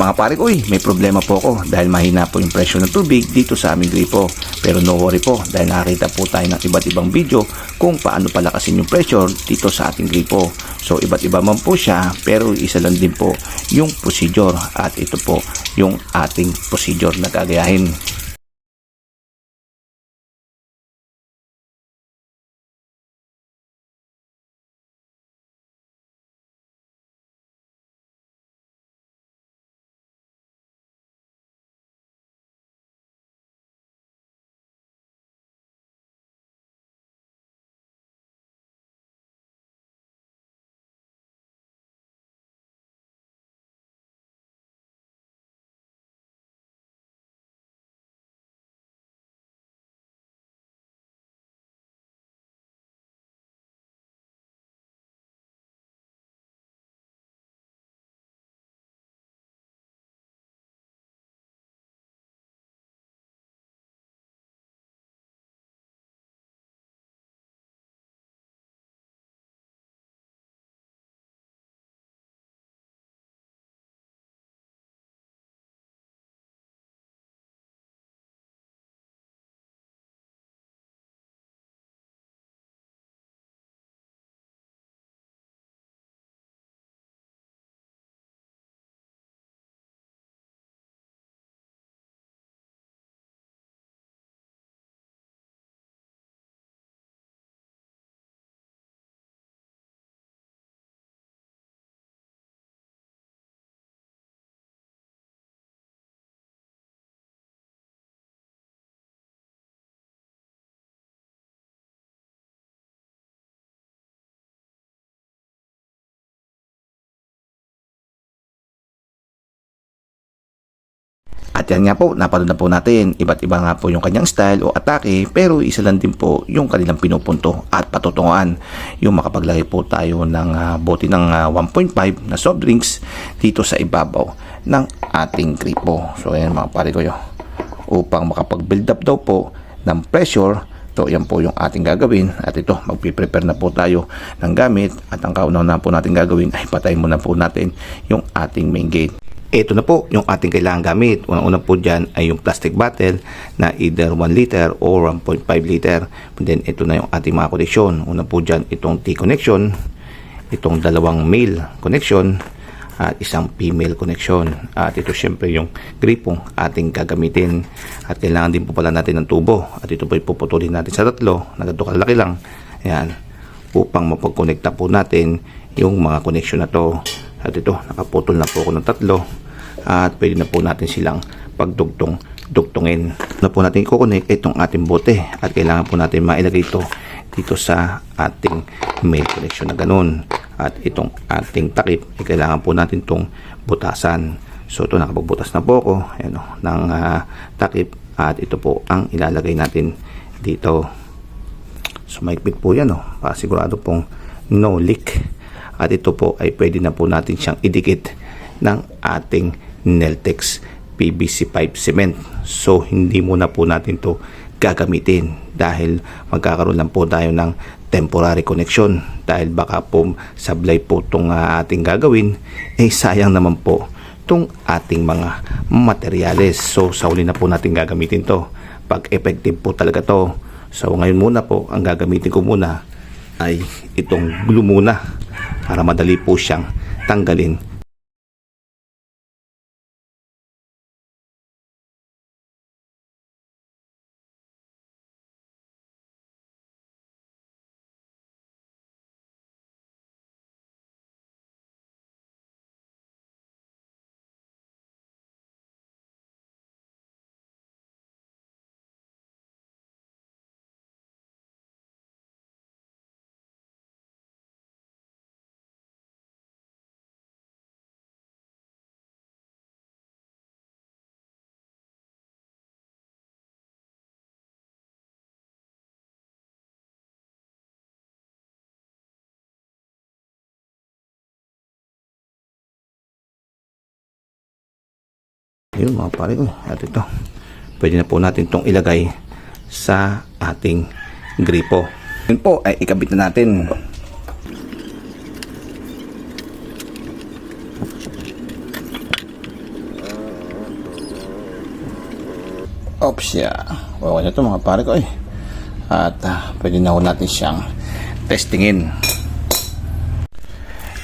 Mga pare uy, may problema po ako dahil mahina po yung presyo ng tubig dito sa aming gripo. Pero no worry po dahil nakita po tayo ng iba't ibang video kung paano palakasin yung pressure dito sa ating gripo. So iba't iba man po siya pero isa lang din po yung procedure at ito po yung ating procedure na gagayahin. Yan nga po, napanood na po natin, iba't iba nga po yung kanyang style o atake, pero isa lang din po yung kanilang pinupunto at patutunguhan. Yung makapaglagay po tayo ng ah, bote ng ah, 1.5 na soft drinks dito sa ibabaw ng ating gripo. So ayan mga pare ko yun. Upang makapag-build up daw po ng pressure, to yan po yung ating gagawin at ito magpiprepare na po tayo ng gamit at ang kaunaw na po natin gagawin ay patayin muna po natin yung ating main gate ito na po yung ating kailangan gamit. Unang-una po dyan ay yung plastic bottle na either 1 liter or 1.5 liter. And then ito na yung ating mga connection. Una po dyan itong T connection, itong dalawang male connection, at isang female connection. At ito syempre yung gripong ating gagamitin. At kailangan din po pala natin ng tubo. At ito po ipuputulin natin sa tatlo. Na ganito kalaki lang. Ayan. Upang mapag-connecta po natin yung mga connection na to. At ito, nakaputol na po ako ng tatlo. At pwede na po natin silang pagdugtong dugtungin. Na po natin i-connect itong ating bote. At kailangan po natin mailagay ito dito sa ating main connection na ganun. At itong ating takip, eh, kailangan po natin itong butasan. So ito, nakapagbutas na po ako ayan, o, ng ah, takip. At ito po ang ilalagay natin dito. So maikpit po yan, oh, para sigurado pong no leak. At ito po ay pwede na po natin siyang idikit ng ating Neltex PVC pipe cement. So hindi muna po natin to gagamitin dahil magkakaroon lang po tayo ng temporary connection dahil baka po sablay po itong ating gagawin eh sayang naman po itong ating mga materyales. So sa uli na po natin gagamitin to pag effective po talaga to. So ngayon muna po ang gagamitin ko muna ay itong glue muna para madali po siyang tanggalin Ayun mga pare. Oh, At ito. Pwede na po natin itong ilagay sa ating gripo. Yun po ay ikabit na natin. Oops, yeah. Wow, ito mga pare ko eh. At uh, pwede na ho natin siyang testingin.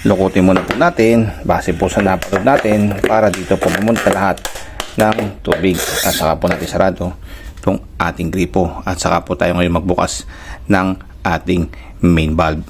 Lukutin muna po natin base po sa napanood natin para dito po pumunta lahat ng tubig. At saka po natin sarado itong ating gripo. At saka po tayo ngayon magbukas ng ating main valve.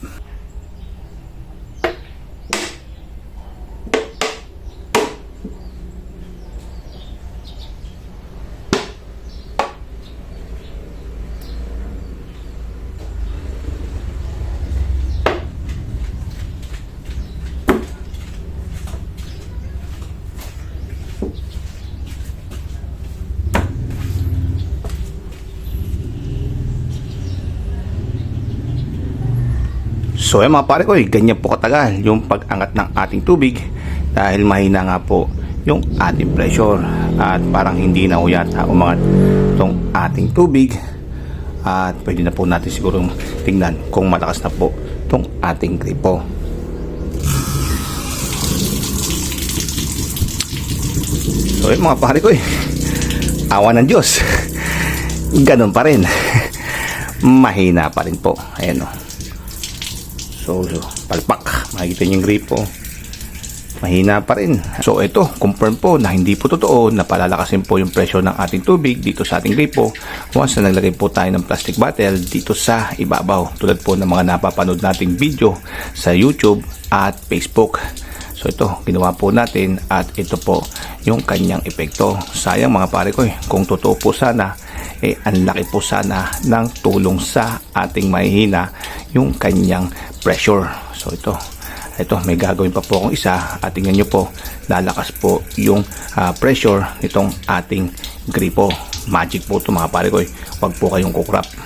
So eh mga pare ko, eh, ganyan po katagal yung pag-angat ng ating tubig dahil mahina nga po yung ating pressure at parang hindi na ho yata umangat itong ating tubig at pwede na po natin siguro tingnan kung malakas na po itong ating gripo. So eh mga pare ko eh, awa ng Diyos, ganun pa rin. Mahina pa rin po. Ayan o. So, palpak. Makikita niyo yung gripo. Mahina pa rin. So, ito, confirm po na hindi po totoo na palalakasin po yung presyo ng ating tubig dito sa ating gripo once na naglagay po tayo ng plastic bottle dito sa ibabaw. Tulad po ng mga napapanood nating video sa YouTube at Facebook. So, ito, ginawa po natin at ito po yung kanyang epekto. Sayang mga pare ko eh, kung totoo po sana eh ang laki po sana ng tulong sa ating mahihina yung kanyang pressure. So ito, ito may gagawin pa po akong isa at tingnan nyo po lalakas po yung ah, pressure nitong ating gripo. Magic po ito mga pare ko. eh. Huwag po kayong kukrap.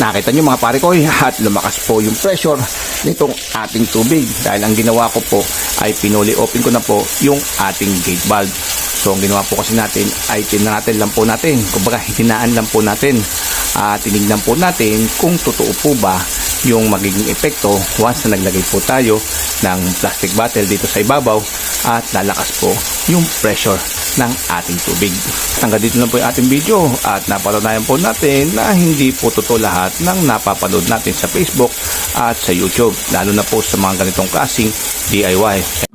Nakita nyo mga pare ko eh, at lumakas po yung pressure nitong ating tubig. Dahil ang ginawa ko po ay pinuli open ko na po yung ating gate valve. So ang ginawa po kasi natin ay tinatan lang po natin, kumbaga hinaan lang po natin at tinignan po natin kung totoo po ba yung magiging epekto once na naglagay po tayo ng plastic bottle dito sa ibabaw at lalakas po yung pressure ng ating tubig. Hanggang dito na po yung ating video at napatunayan po natin na hindi po totoo lahat ng napapanood natin sa Facebook at sa YouTube lalo na po sa mga ganitong klaseng DIY.